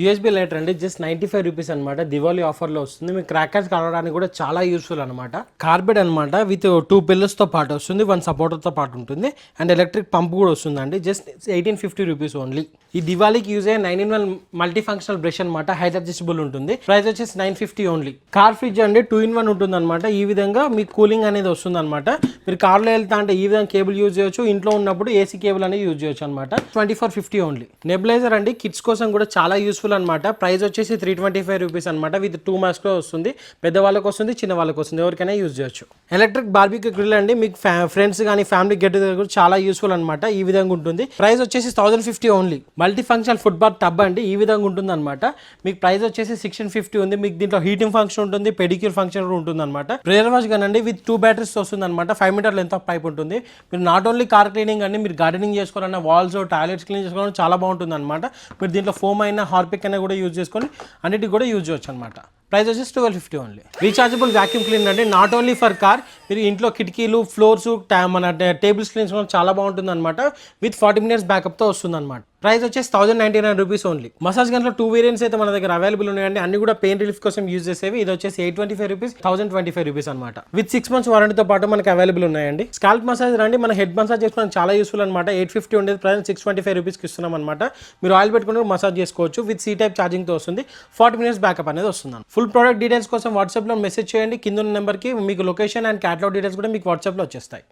USB lighter అండి just ninety five rupees అనమాట దివాళీ ఆఫర్లో వస్తుంది. మీకు క్రాకర్స్ కలవడానికి కూడా చాలా యూస్ఫుల్ అనమాట కార్బెట్ అనమాట విత్ టూ పిల్లర్స్తో పాటు వస్తుంది వన్ సపోర్టర్తో పాటు ఉంటుంది. అండ్ ఎలక్ట్రిక్ పంప్ కూడా వస్తుందండి just eighteen fifty rupees only ఈ దివాళీకి యూజ్ అయ్యే nine in one multi functional brush అనమాట హైట్ అడ్జస్టబుల్ ఉంటుంది. ప్రైస్ వచ్చేసి nine fifty only car fridge అండి టూ ఇన్ వన్ ఉంటుంది అనమాట ఈ విధంగా మీకు కూలింగ్ అనేది వస్తుంది అనమాట మీరు కార్లో వెళ్తా అంటే ఈ విధంగా కేబుల్ యూజ్ చేయొచ్చు. ఇంట్లో ఉన్నప్పుడు ఏసీ కేబుల్ అనేది యూజ్ చేయొచ్చు అనమాట twenty four fifty only nebuliser అండి కిడ్స్ కోసం కూడా చాలా యూస్ఫుల్ అనమాట ప్రైస్ వచ్చేసి త్రీ ట్వంటీ ఫైవ్ రూపీస్ అనమాట విత్ టూ లో వస్తుంది. పెద్దవాళ్ళకి వస్తుంది చిన్న వాళ్ళకి వస్తుంది. ఎవరికైనా యూజ్ చేయొచ్చు. ఎలక్ట్రిక్ బార్బీక్యూ గ్రిల్ అండి. మీకు ఫ్రెండ్స్ కానీ ఫ్యామిలీ గెట్ టుగెదర్ చాలా యూస్ఫుల్ అనమాట ఈ విధంగా ఉంటుంది. ప్రైస్ వచ్చేసి thousand fifty only multi function bar tub అండి. ఈ విధంగా ఉంటుంది అనమాట మీకు ప్రైస్ వచ్చేసి సిక్స్టీన్ ఫిఫ్టీ ఉంది. మీకు దీంట్లో హీటింగ్ ఫంక్షన్ ఉంటుంది. పెడిక్యూర్ ఫంక్షన్ కూడా ఉంటుంది అనమాట ప్రేయర్ వాష్ అండి. విత్ టూ బ్యాటరీస్ వస్తుంది అనమాట five metre length of pipe ఉంటుంది. మీరు నాట్ ఓన్లీ కార్ క్లీనింగ్ అండి మీరు గార్డెనింగ్ చేసుకోవాలన్నా వాల్స్ టాయిలెట్స్ క్లీన్ చేసుకోవాలన్నా చాలా బాగుంటుంది అనమాట మీరు దీంట్లో ఫోమ్ అయినా హార్పిక్ అయినా కూడా యూజ్ చేసుకొని అన్నిటికి కూడా యూజ్ చేయొచ్చు అనమాట ప్రైస్ వచ్చేసి twelve fifty only rechargeable vacuum cleaner అంటే నాట్ ఓన్లీ ఫర్ కార్ మీరు ఇంట్లో కిటికీలు ఫ్లోర్స్ మన టేబుల్స్ క్లీన్స్ కూడా చాలా బాగుంటుంది అనమాట విత్ ఫార్టీ మినిట్స్ బ్యాకప్తో వస్తుంది అనమాట ప్రైస్ వచ్చేసి thousand ninety nine rupees only massage గన్లో two variants అయితే మన దగ్గర అవైలబుల్ ఉన్నాయండి. అన్ని కూడా పెయిన్ రిలీఫ్ కోసం యూజ్ చేసేవి. ఇది వచ్చేసి eight twenty five rupees thousand twenty five rupees అనమాట విత్ సిక్స్ మంత్స్ వారంటీతో పాటు మనకి అవైలబుల్ ఉన్నాయండి. స్కాల్ప్ మసాజ్ రండి. మన హెడ్ మసాజ్ చేసుకోవడం చాలా యూస్ఫుల్ అనమాట ఎయిట్ ఫిఫ్టీ ఉండేది. ప్రైస్ సిక్స్ ట్వంటీ ఫైవ్ రూపీస్కి ఇస్తున్నాం అనమాట మీరు ఆయిల్ పెట్టుకుని మసాజ్ చేసుకోవచ్చు. విత్ సీ టైప్ ఛార్జింగ్తో వస్తుంది. ఫార్టీ మినిట్స్ బ్యాకప్ అనేది వస్తుంది ఫుల్ ప్రోడక్ట్ డీటెయిల్స్ కోసం వాట్సాప్లో మెసేజ్ చేయండి. కింద ఉన్న నెంబర్కి మీకు లొకేషన్ అండ్ క్యాటలాగ్ డీటెయిల్స్ కూడా మీకు వాట్సాప్లో వచ్చేస్తాయి.